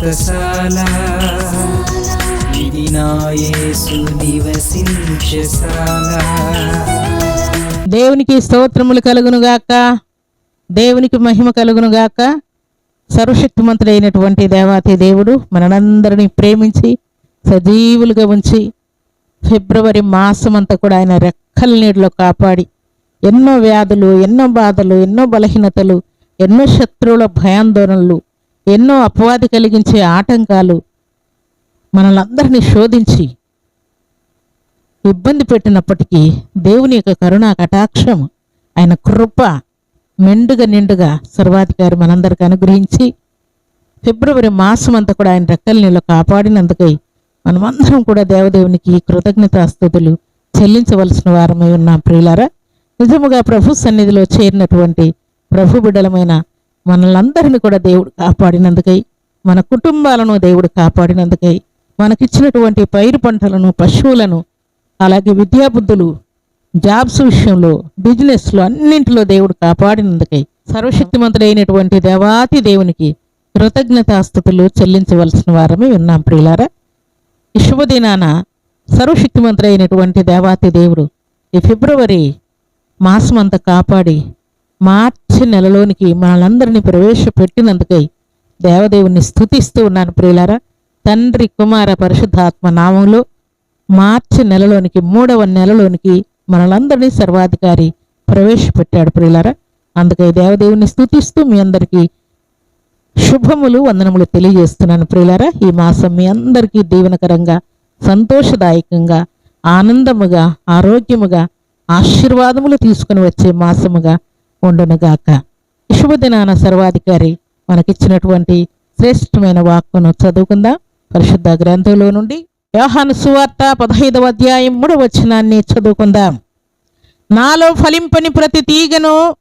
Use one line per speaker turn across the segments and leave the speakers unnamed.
వ్రతశాల ఇది నివసించశాల
దేవునికి స్తోత్రములు కలుగును గాక. దేవునికి మహిమ కలుగును గాక. సర్వశక్తిమంతుడైనటువంటి దేవాతి దేవుడు మనందరినీ ప్రేమించి సజీవులుగా ఉంచి ఫిబ్రవరి మాసం అంతా కూడా ఆయన రెక్కల నీటిలో కాపాడి ఎన్నో వ్యాధులు ఎన్నో బాధలు ఎన్నో బలహీనతలు ఎన్నో శత్రువుల భయాందోళనలు ఎన్నో అపవాది కలిగించే ఆటంకాలు మనలందరినీ శోధించి ఇబ్బంది పెట్టినప్పటికీ దేవుని యొక్క కరుణా కటాక్షం ఆయన కృప మెండుగా నిండుగా సర్వాధికారి మనందరికి అనుగ్రహించి ఫిబ్రవరి మాసం అంతా కూడా ఆయన రెక్కల నీళ్ళు కాపాడినందుకై మనమందరం కూడా దేవదేవునికి కృతజ్ఞతాస్తుతులు చెల్లించవలసిన వారమై ఉన్నాం ప్రియులారా. నిజముగా ప్రభు సన్నిధిలో చేరినటువంటి ప్రభు బిడ్డలమైన మనలందరిని కూడా దేవుడు కాపాడినందుకై మన కుటుంబాలను దేవుడు కాపాడినందుకై మనకిచ్చినటువంటి పైరు పంటలను పశువులను అలాగే విద్యాబుద్ధులు జాబ్స్ విషయంలో బిజినెస్లో అన్నింటిలో దేవుడు కాపాడినందుకై సర్వశక్తిమంతుడైనటువంటి దేవాతి దేవునికి కృతజ్ఞతాస్థుతులు చెల్లించవలసిన వారమే ఉన్నాం ప్రియులారా. ఈ శుభదినాన సర్వశక్తిమంతుడైనటువంటి దేవాతి దేవుడు ఈ ఫిబ్రవరి మాసమంతా కాపాడి మార్చి నెలలోనికి మనందరినీ ప్రవేశపెట్టినందుకై దేవదేవుని స్థుతిస్తూ ఉన్నాను ప్రియులారా. తండ్రి కుమార పరిశుద్ధాత్మ నామంలో మార్చి నెలలోనికి మూడవ నెలలోనికి మనలందరినీ సర్వాధికారి ప్రవేశపెట్టాడు ప్రియులారా. అందుకై దేవదేవుని స్థుతిస్తూ మీ అందరికీ శుభములు వందనములు తెలియజేస్తున్నాను ప్రియులారా. ఈ మాసం మీ అందరికీ దీవెనకరంగా సంతోషదాయకంగా ఆనందముగా ఆరోగ్యముగా ఆశీర్వాదములు తీసుకుని వచ్చే మాసముగా ఉండునుగాక. శుభదినాన సర్వాధికారి మనకిచ్చినటువంటి శ్రేష్టమైన వాక్కును చదువుకుందాం. పరిశుద్ధ గ్రంథంలో నుండి యోహాను సువార్త పదహైదవ అధ్యాయం మూడవ వచనాన్ని చదువుకుందాం. నాలో ఫలింపని ప్రతి తీగను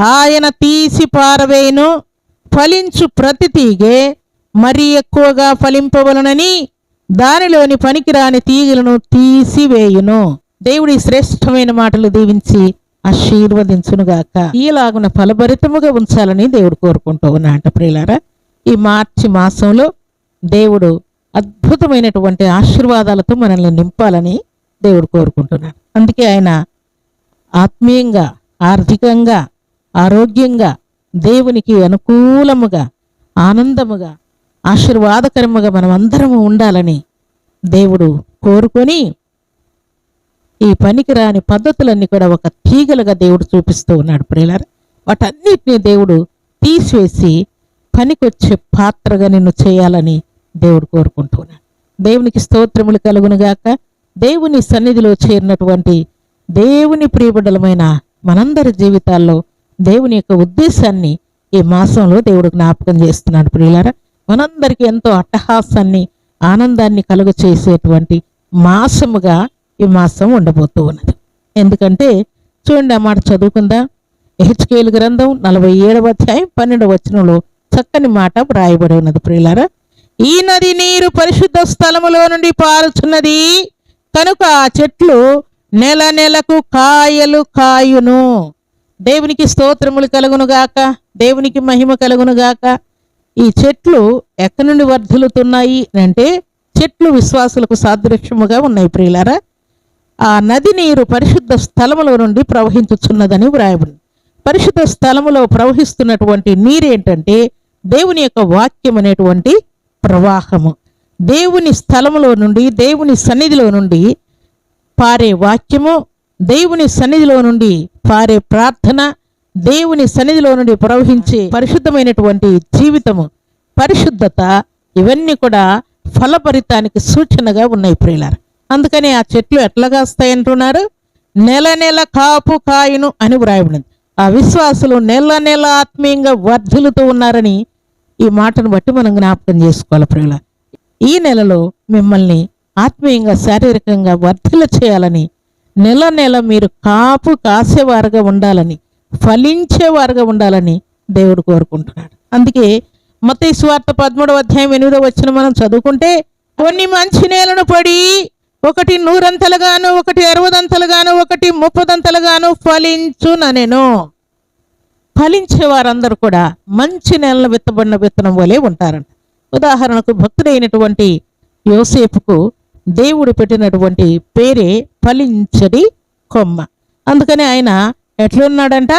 ఆయన తీసి పారవేయును. ఫలించు ప్రతి తీగే మరి ఎక్కువగా ఫలింపవలనని దానిలోని పనికిరాని తీగలను తీసివేయును. దేవుడి శ్రేష్టమైన మాటలు దీవించి ఆశీర్వదించునుగాక. ఈలాగున ఫలభరితముగా ఉంచాలని దేవుడు కోరుకుంటూ ఉన్నాడు ప్రియులారా. ఈ మార్చి మాసంలో దేవుడు అద్భుతమైనటువంటి ఆశీర్వాదాలతో మనల్ని నింపాలని దేవుడు కోరుకుంటున్నాడు. అందుకే ఆయన ఆత్మీయంగా ఆర్థికంగా ఆరోగ్యంగా దేవునికి అనుకూలముగా ఆనందముగా ఆశీర్వాదకరముగా మనం అందరము ఉండాలని దేవుడు కోరుకొని ఈ పనికిరాని పద్ధతులన్నీ కూడా ఒక తీగలుగా దేవుడు చూపిస్తూ ఉన్నాడు ప్రియులార. వాటన్నిటిని దేవుడు తీసివేసి పనికొచ్చే పాత్రగా నిన్ను చేయాలని దేవుడు కోరుకుంటున్నాడు దేవునికి స్తోత్రములు కలుగునుగాక దేవుని సన్నిధిలో చేరినటువంటి దేవుని ప్రియబిడ్డలమైన మనందరి జీవితాల్లో దేవుని యొక్క ఉద్దేశాన్ని ఈ మాసంలో దేవుడు జ్ఞాపకం చేస్తున్నాడు ప్రియులారా. మనందరికీ ఎంతో అట్టహాసాన్ని ఆనందాన్ని కలుగ చేసేటువంటి మాసముగా ఈ మాసం ఉండబోతూ ఉన్నది. ఎందుకంటే చూడండి ఆ మాట చదువుకుందా? హెచ్కేలు గ్రంథం నలభై ఏడవ అధ్యాయం పన్నెండవ వచనంలో చక్కని మాట వ్రాయబడి ఉన్నది ప్రియులారా. ఈ నది నీరు పరిశుద్ధ స్థలములో నుండి పారుచున్నది. కనుక ఆ చెట్లు నెల నెలకు కాయలు కాయును. దేవునికి స్తోత్రములు కలుగునుగాక దేవునికి మహిమ కలుగునుగాక ఈ చెట్లు ఎక్కడి నుండి వర్ధిల్లుతున్నాయి అంటే చెట్లు విశ్వాసులకు సాదృశ్యముగా ఉన్నాయి ప్రియులారా. ఆ నది నీరు పరిశుద్ధ స్థలములో నుండి ప్రవహించుచున్నదని వ్రాయబడింది పరిశుద్ధ స్థలములో ప్రవహిస్తున్నటువంటి నీరేంటంటే దేవుని యొక్క వాక్యం అనేటువంటి ప్రవాహము. దేవుని స్థలములో నుండి దేవుని సన్నిధిలో నుండి పారే వాక్యము దేవుని సన్నిధిలో నుండి పారే ప్రార్థన దేవుని సన్నిధిలో నుండి ప్రవహించే పరిశుద్ధమైనటువంటి జీవితము పరిశుద్ధత ఇవన్నీ కూడా ఫలపరితానికి సూచనగా ఉన్నాయి ప్రియులారు. అందుకని ఆ చెట్లు ఎట్లా కాస్తాయంటున్నారు నెల నెల కాపు కాయును అని వ్రాయబడింది. ఆ విశ్వాసులు నెల నెల ఆత్మీయంగా వర్ధులుతూ ఉన్నారని ఈ మాటను బట్టి మనం జ్ఞాపకం చేసుకోవాలి ప్రియుల ఈ నెలలో మిమ్మల్ని ఆత్మీయంగా శారీరకంగా వర్ధుల చేయాలని నెల నెల మీరు కాపు కాసేవారుగా ఉండాలని ఫలించేవారుగా ఉండాలని దేవుడు కోరుకుంటున్నాడు. అందుకే మత స్వార్థ పదమూడవ అధ్యాయం ఎనిమిదో వచ్చిన మనం చదువుకుంటే కొన్ని మంచి నేలను పడి ఒకటి నూరంతలుగాను ఒకటి అరవదంతలుగాను ఒకటి ముప్పదంతలుగాను ఫలించుననెను ఫలించే వారందరూ కూడా మంచి నెలలు విత్తబడిన విత్తనం వలె ఉంటారంట. ఉదాహరణకు భక్తుడైనటువంటి యోసేపుకు దేవుడు పెట్టినటువంటి పేరే ఫలించడి కొమ్మ. అందుకని ఆయన ఎట్లున్నాడంట?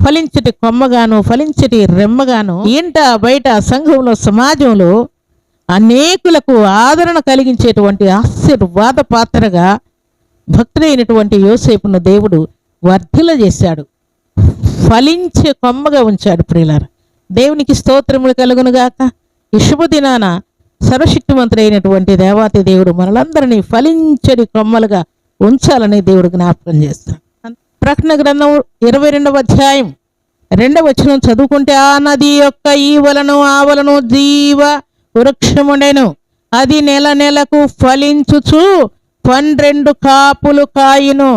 ఫలించటి కొమ్మగాను ఫలించటి రెమ్మగాను ఇంట బయట సంఘంలో సమాజంలో అనేకులకు ఆదరణ కలిగించేటువంటి ఆశీర్వాద పాత్రగా భక్తుడైనటువంటి యోసేపును దేవుడు వర్ధిల చేశాడు ఫలించే కొమ్మగా ఉంచాడు ప్రియులారు. దేవునికి స్తోత్రములు కలుగునుగాక. ఈ శుభదినాన సర్వశక్తిమంతుడైనటువంటి దేవాతి దేవుడు మనలందరినీ ఫలించని కొమ్మలుగా ఉంచాలని దేవుడు జ్ఞాపకం చేస్తాడు. ప్రకటన గ్రంథం ఇరవై రెండవ అధ్యాయం రెండవ వచనం చదువుకుంటే ఆ నది యొక్క ఈ వలను ఆ వలను జీవ వృక్షముడెను అది నెల నెలకు ఫలించుచు పన్నెండు కాపులు కాయును.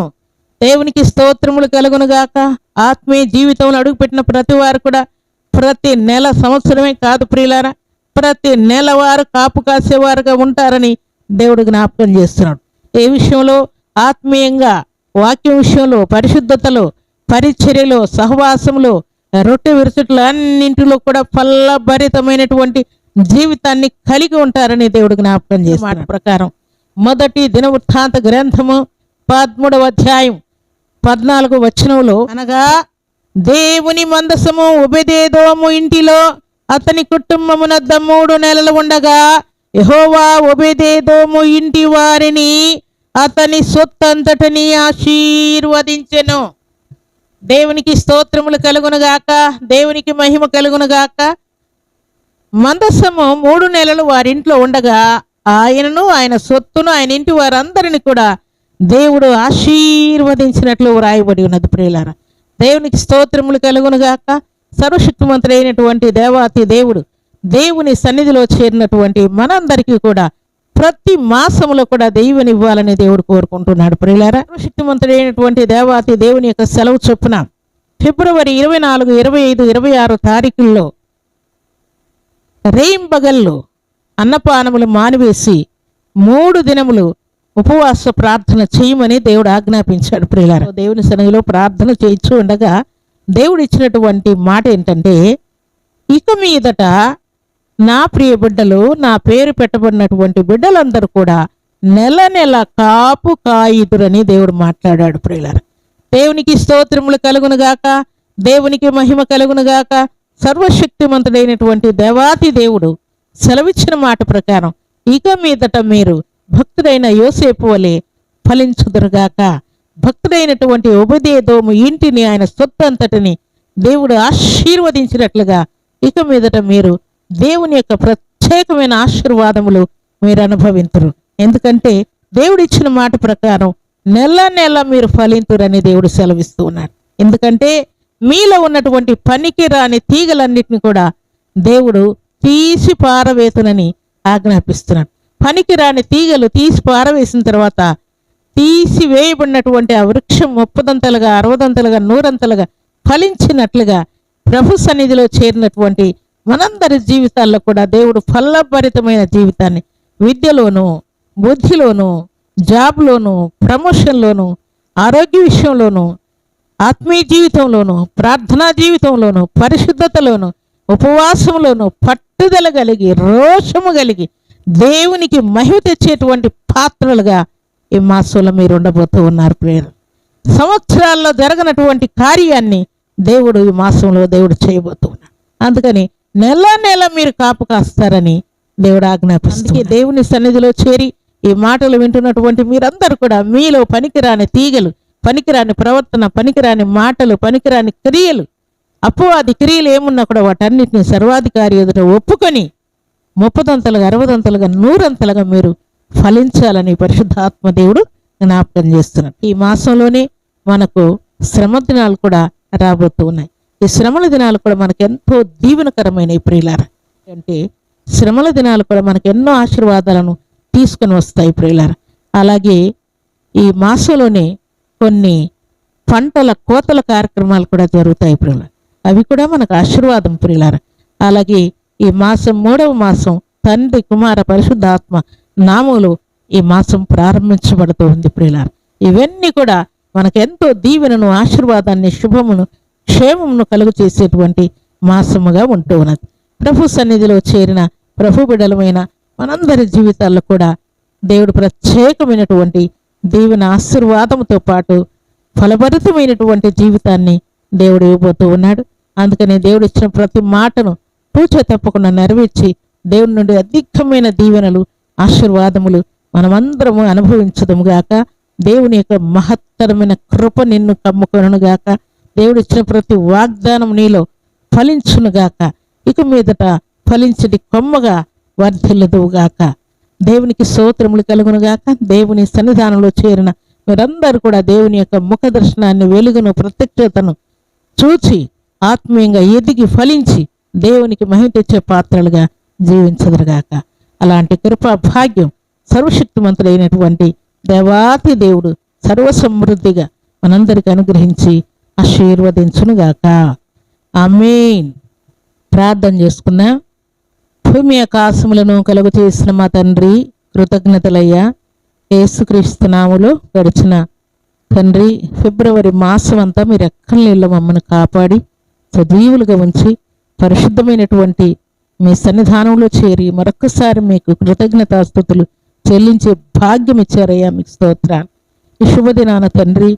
దేవునికి స్తోత్రములు కలుగునుగాక ఆత్మీయ జీవితంలో అడుగుపెట్టిన ప్రతి వారు కూడా ప్రతి నెల సంవత్సరమే కాదు ప్రియులారా ప్రతి నెల వారు కాపు కాసేవారుగా ఉంటారని దేవుడు జ్ఞాపకం చేస్తున్నాడు. ఏ విషయంలో? ఆత్మీయంగా వాక్యం విషయంలో పరిశుద్ధతలో పరిచర్యలో సహవాసంలో రొట్టె విరుచుట్లు అన్నింటిలో కూడా ఫలభరితమైనటువంటి జీవితాన్ని కలిగి ఉంటారని దేవుడు జ్ఞాపకం మాట ప్రకారం మొదటి దినవృత్తాంత గ్రంథము పదమూడవ అధ్యాయం పద్నాలుగు వచనంలో అనగా దేవుని మందసము ఉబెదేదోము ఇంటిలో అతని కుటుంబమునద్ద మూడు నెలలు ఉండగా యెహోవా ఒబెదేదోము ఇంటి వారిని అతని సొత్తంతటిని ఆశీర్వదించెను. దేవునికి స్తోత్రములు కలుగునుగాక దేవునికి మహిమ కలుగునుగాక మందసము మూడు నెలలు వారింట్లో ఉండగా ఆయనను ఆయన సొత్తును ఆయన ఇంటి వారందరిని కూడా దేవుడు ఆశీర్వదించినట్లు వ్రాయబడి ఉన్నది ప్రియులార. దేవునికి స్తోత్రములు కలుగునుగాక సర్వశక్తిమంతుడైనటువంటి దేవాతి దేవుడు దేవుని సన్నిధిలో చేరినటువంటి మనందరికీ కూడా ప్రతి మాసములో కూడా దేవుని ఇవ్వాలని దేవుడు కోరుకుంటున్నాడు ప్రియులారా. సర్వశక్తిమంతుడైనటువంటి దేవాతి దేవుని యొక్క సెలవు చొప్పున ఫిబ్రవరి ఇరవై నాలుగు ఇరవై ఐదు ఇరవై ఆరు తారీఖుల్లో రేయింబగళ్ళు అన్నపానములు మానివేసి మూడు దినములు ఉపవాస ప్రార్థన చేయమని దేవుడు ఆజ్ఞాపించాడు ప్రియులారా. దేవుని సన్నిధిలో ప్రార్థన చేయించు ఉండగా దేవుడు ఇచ్చినటువంటి మాట ఏంటంటే ఇక మీదట నా ప్రియ బిడ్డలు నా పేరు పెట్టబడినటువంటి బిడ్డలందరూ కూడా నెల నెల కాపు కాయిదురని దేవుడు మాట్లాడాడు ప్రియులారా. దేవునికి స్తోత్రములు కలుగునుగాక దేవునికి మహిమ కలుగునుగాక సర్వశక్తిమంతుడైనటువంటి దేవాతి దేవుడు సెలవిచ్చిన మాట ప్రకారం ఇక మీదట మీరు భక్తుడైన యోసేపు వలె ఫలించుదురుగాక. భక్తుడైనటువంటి ఉపదేదోము ఇంటిని ఆయన సొత్తంతటిని దేవుడు ఆశీర్వదించినట్లుగా ఇక మీదట మీరు దేవుని యొక్క ప్రత్యేకమైన ఆశీర్వాదములు మీరు అనుభవింతురు. ఎందుకంటే దేవుడు ఇచ్చిన మాట ప్రకారం నెల నెల మీరు ఫలింతురని దేవుడు సెలవిస్తూ ఉన్నాడు. ఎందుకంటే మీలో ఉన్నటువంటి పనికి రాని తీగలన్నిటిని కూడా దేవుడు తీసి పారవేతునని ఆజ్ఞాపిస్తున్నాడు. పనికి రాని తీగలు తీసి పారవేసిన తర్వాత తీసి వేయబడినటువంటి ఆ వృక్షం ముప్పదంతలుగా అరవదంతలుగా నూరంతలుగా ఫలించినట్లుగా ప్రభు సన్నిధిలో చేరినటువంటి మనందరి జీవితాల్లో కూడా దేవుడు ఫలభరితమైన జీవితాన్ని విద్యలోను బుద్ధిలోను జాబ్లోను ప్రమోషన్లోను ఆరోగ్య విషయంలోను ఆత్మీయ జీవితంలోను ప్రార్థనా జీవితంలోను పరిశుద్ధతలోను ఉపవాసంలోను పట్టుదల కలిగి రోషము కలిగి దేవునికి మహిమ తెచ్చేటువంటి పాత్రలుగా ఈ మాసంలో మీరు ఉండబోతూ ఉన్నారు ప్రేరు సంవత్సరాల్లో జరగనటువంటి కార్యాన్ని దేవుడు ఈ మాసంలో దేవుడు చేయబోతూ ఉన్నాడు. అందుకని నెల నెల మీరు కాపు కాస్తారని దేవుడు ఆజ్ఞాపిస్తుంది దేవుని సన్నిధిలో చేరి ఈ మాటలు వింటున్నటువంటి మీరందరూ కూడా మీలో పనికిరాని తీగలు పనికిరాని ప్రవర్తన పనికిరాని మాటలు పనికిరాని క్రియలు అపవాది క్రియలు ఏమున్నా కూడా వాటన్నిటిని సర్వాధికారి ఎదుట ఒప్పుకొని ముప్పదంతలుగా అరవదంతలుగా నూరంతలుగా మీరు ఫలించాలని పరిశుద్ధాత్మ దేవుడు జ్ఞాపకం చేస్తున్నాడు. ఈ మాసంలోనే మనకు శ్రమ దినాలు కూడా రాబోతూ ఉన్నాయి. ఈ శ్రమల దినాలు కూడా మనకు ఎంతో దీవెనకరమైన ప్రియులార. అంటే శ్రమల దినాలు కూడా మనకు ఎన్నో ఆశీర్వాదాలను తీసుకొని వస్తాయి ప్రియులార. అలాగే ఈ మాసంలోనే కొన్ని పంటల కోతల కార్యక్రమాలు కూడా జరుగుతాయి ప్రియుల. అవి కూడా మనకు ఆశీర్వాదం ప్రియులార. అలాగే ఈ మాసం మూడవ మాసం తండ్రి కుమార పరిశుద్ధాత్మ నామములు ఈ మాసం ప్రారంభించబడుతూ ఉంది ప్రియులార. ఇవన్నీ కూడా మనకు ఎంతో దీవెనను ఆశీర్వాదాన్ని శుభమును క్షేమమును కలుగు చేసేటువంటి మాసముగా ఉంటూ ఉన్నది. ప్రభు సన్నిధిలో చేరిన ప్రభు బిడలమైన మనందరి జీవితాల్లో కూడా దేవుడు ప్రత్యేకమైనటువంటి దీవెన ఆశీర్వాదంతో పాటు ఫలభరితమైనటువంటి జీవితాన్ని దేవుడు ఇవ్వబోతూ ఉన్నాడు. అందుకనే దేవుడు ఇచ్చిన ప్రతి మాటను పూచ తప్పకుండా నెరవేర్చి దేవుని నుండి అధికమైన దీవెనలు ఆశీర్వాదములు మనమందరము అనుభవించదముగాక దేవుని యొక్క మహత్తరమైన కృప నిన్ను కమ్ముకొనుగాక దేవుడు ఇచ్చిన ప్రతి వాగ్దానం నీలో ఫలించునుగాక ఇక మీదట ఫలించడి కొమ్మగా వర్ధిల్లదువుగాక దేవునికి స్తోత్రములు కలుగునుగాక దేవుని సన్నిధానంలో చేరిన మీరందరూ కూడా దేవుని యొక్క ముఖ దర్శనాన్ని వెలుగును ప్రత్యక్షతను చూచి ఆత్మీయంగా ఎదిగి ఫలించి దేవునికి మహిమ తెచ్చే పాత్రలుగా జీవించదురుగాక అలాంటి కృపా భాగ్యం సర్వశక్తిమంతుడైనటువంటి దేవాతి దేవుడు సర్వసమృద్ధిగా మనందరికి అనుగ్రహించి ఆశీర్వదించునుగాక ఆమేన్. ప్రార్థన చేసుకున్నా భూమి ఆకాశములను కలుగు చేసిన మా తండ్రి కృతజ్ఞతలయ్యా ఏసుక్రీస్తునాములో గడిచిన తండ్రి ఫిబ్రవరి మాసం అంతా మీరు ఎక్కడ నీళ్ళ మమ్మల్ని కాపాడి సజీవులుగా ఉంచి పరిశుద్ధమైనటువంటి మీ సన్నిధానంలో చేరి మరొకసారి మీకు కృతజ్ఞతాస్థుతులు చెల్లించే భాగ్యం ఇచ్చారయ్యా మీకు స్తోత్రాలు. ఈ శుభదినాన తండ్రి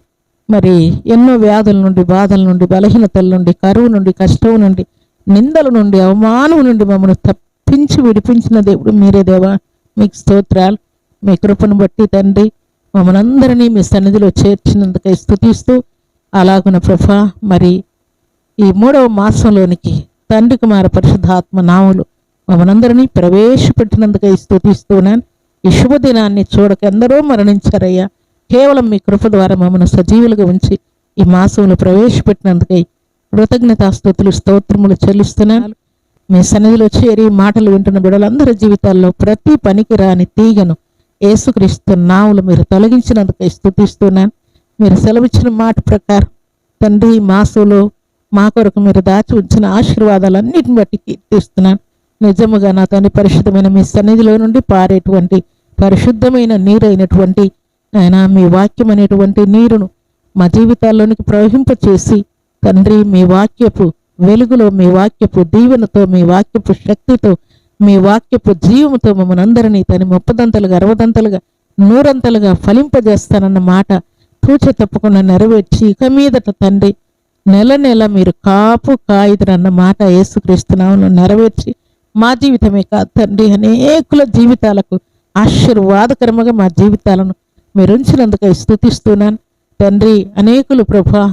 మరి ఎన్నో వ్యాధుల నుండి బాధల నుండి బలహీనతల నుండి కరువు నుండి కష్టం నుండి నిందల నుండి అవమానం నుండి మమ్మల్ని తప్పించి విడిపించిన దేవుడు మీరే దేవా. మీకు స్తోత్రాలు మీ కృపను బట్టి తండ్రి మమ్మల్ని అందరినీ మీ సన్నిధిలో చేర్చినందుకై స్థుతిస్తూ అలాగున ప్రభా మరి ఈ మూడవ మాసంలోనికి తండ్రి కుమార పరిశుద్ధాత్మ నాములు మమ్మల్ందరినీ ప్రవేశపెట్టినందుకై స్థుతిస్తున్నాను ఈ శుభదినాన్ని చూడక ఎందరో మరణించారయ్యా. కేవలం మీ కృప ద్వారా మమ్మల్ని సజీవులుగా ఉంచి ఈ మాసంలో ప్రవేశపెట్టినందుకై కృతజ్ఞతాస్తుతులు స్తోత్రములు చెల్లిస్తున్నాను. మీ సన్నిధిలో చేరి మాటలు వింటున్న బిడలందరి జీవితాల్లో ప్రతి పనికి రాని తీగను ఏసుక్రీస్తు నావులు మీరు తొలగించినందుకు స్థుతిస్తున్నాను. మీరు సెలవిచ్చిన మాట ప్రకారం తండ్రి మాసులు మా కొరకు మీరు దాచి ఉంచిన ఆశీర్వాదాలన్నిటిని బట్టి కీర్తిస్తున్నాను. నిజముగా నా తండ్రి పరిశుద్ధమైన మీ సన్నిధిలో నుండి పారేటువంటి పరిశుద్ధమైన నీరైనటువంటి ఆయన మీ వాక్యం అనేటువంటి నీరును మా జీవితాల్లోనికి ప్రవహింపచేసి తండ్రి మీ వాక్యపు వెలుగులో మీ వాక్యపు దీవెనతో మీ వాక్యపు శక్తితో మీ వాక్యపు జీవముతో మమ్మల్ని అందరినీ తని ముప్పదంతలుగా అరవదంతలుగా నూరంతలుగా ఫలింపజేస్తానన్న మాట తూచ తప్పకుండా నెరవేర్చి ఇక మీదట తండ్రి నెల నెల మీరు కాపు కాయుదరన్న మాట యేసుక్రీస్తునామను నెరవేర్చి మా జీవితమే కాదు తండ్రి అనేకుల జీవితాలకు ఆశీర్వాదకరముగా మా జీవితాలను మీరు ఉంచినందుకై స్థుతిస్తున్నాను తండ్రి అనేకులు ప్రభా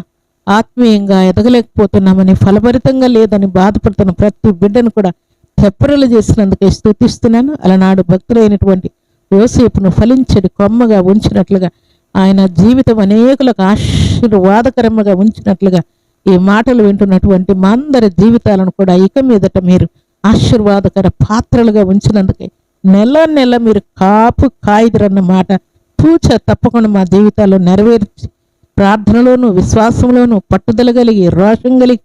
ఆత్మీయంగా ఎదగలేకపోతున్నామని ఫలభరితంగా లేదని బాధపడుతున్న ప్రతి బిడ్డను కూడా తెప్పరలు చేసినందుకే స్థుతిస్తున్నాను అలనాడు భక్తులైనటువంటి యోసేపును ఫలించడి కొమ్మగా ఉంచినట్లుగా ఆయన జీవితం అనేకులకు ఆశీర్వాదకరముగా ఉంచినట్లుగా ఈ మాటలు వింటున్నటువంటి మా అందరి జీవితాలను కూడా ఇక మీదట మీరు ఆశీర్వాదకర పాత్రలుగా ఉంచినందుకే నెల నెల మీరు కాపు కాయిదరన్న మాట పూచ తప్పకుండా మా జీవితాల్లో నెరవేర్చి ప్రార్థనలోను విశ్వాసంలోను పట్టుదల కలిగి రోషం కలిగి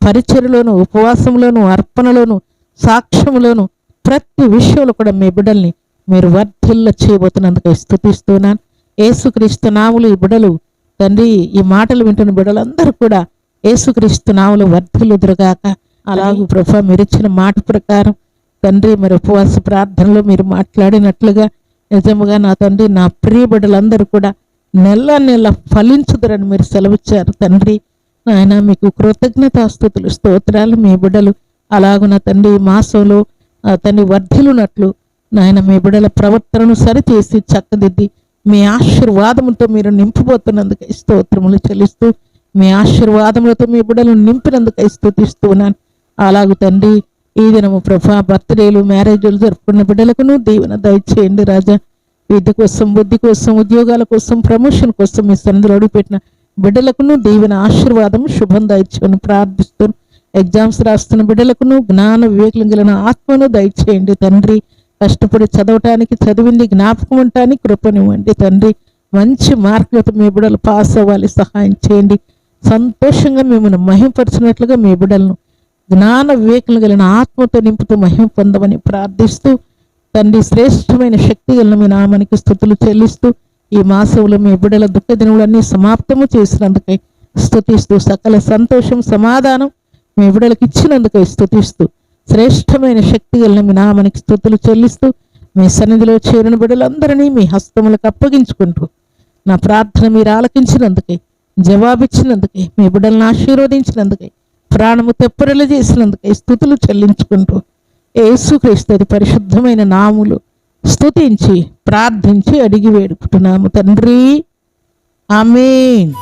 పరిచయలోను ఉపవాసంలోను అర్పణలోను సాక్ష్యములోను ప్రతి విషయంలో కూడా మీ బిడ్డల్ని మీరు వర్ధిల్ల చేయబోతున్నందుకు స్థుతిస్తున్నాను ఏసుక్రీస్తు నాములు ఈ బిడలు తండ్రి ఈ మాటలు వింటున్న బిడలందరూ కూడా ఏసుక్రీస్తు నాములు వర్ధిల్లుదురుగాక. అలాగే ప్రభా మీరు ఇచ్చిన మాట ప్రకారం తండ్రి మరి ఉపవాస ప్రార్థనలో మీరు మాట్లాడినట్లుగా నిజముగా నా తండ్రి నా ప్రియ బిడ్డలందరూ కూడా నెల నెల ఫలించుదరని మీరు సెలవిచ్చారు తండ్రి. నాయన మీకు కృతజ్ఞతాస్థుతులు స్తోత్రాలు మీ బిడ్డలు. అలాగున తండ్రి మాసంలో ఆ తండ్రి వర్ధిలునట్లు నాయన మీ బిడ్డల ప్రవర్తనను సరిచేసి చక్కదిద్ది మీ ఆశీర్వాదముతో మీరు నింపబోతున్నందుకు స్తోత్రములు చెల్లిస్తూ మీ ఆశీర్వాదములతో మీ బిడ్డలను నింపినందుకు స్థుతిస్తున్నాను అలాగు తండ్రి ఈ దినము ప్రభా బర్త్డేలు మ్యారేజ్లు జరుపుకున్న బిడ్డలకును దీవెన దయచేయండి రాజా. విద్య కోసం బుద్ధి కోసం ఉద్యోగాల కోసం ప్రమోషన్ కోసం మీ సన్నిధిలో అడుగుపెట్టిన బిడ్డలకును దేవుని ఆశీర్వాదం శుభం దయచేయను ప్రార్థిస్తూ ఎగ్జామ్స్ రాస్తున్న బిడ్డలకును జ్ఞాన వివేకం కలిగిన ఆత్మను దయచేయండి తండ్రి. కష్టపడి చదవటానికి చదివింది జ్ఞాపకం ఉండటానికి కృపనివ్వండి తండ్రి. మంచి మార్కులతో మీ బిడ్డలు పాస్ అవ్వాలి సహాయం చేయండి. సంతోషంగా మిమ్మల్ని మహింపరిచినట్లుగా మీ బిడ్డలను జ్ఞాన వివేకం కలిగిన ఆత్మతో నింపుతూ మహిమ పొందమని ప్రార్థిస్తూ తండ్రి శ్రేష్టమైన శక్తి గలను మీ నామానికి స్థుతులు చెల్లిస్తూ ఈ మాసంలో మీ బిడ్డల దుఃఖ దినములన్నీ సమాప్తము చేసినందుకై స్థుతిస్తూ సకల సంతోషం సమాధానం మీ బిడ్డలకు ఇచ్చినందుకై స్థుతిస్తూ శ్రేష్టమైన శక్తి గలను మీ నామానికి స్థుతులు చెల్లిస్తూ మీ సన్నిధిలో చేరిన బిడ్డలందరినీ మీ హస్తములకు అప్పగించుకుంటూ నా ప్రార్థన మీరు ఆలకించినందుకే జవాబిచ్చినందుకై మీ బిడ్డలను ఆశీర్వదించినందుకై ప్రాణము తెప్పరలు చేసినందుకే స్థుతులు చెల్లించుకుంటూ యేసుక్రీస్తు పరిశుద్ధమైన నాములు స్తుతించి ప్రార్థించి అడిగి వేడుకుంటున్నాము తండ్రి. ఆమెన్.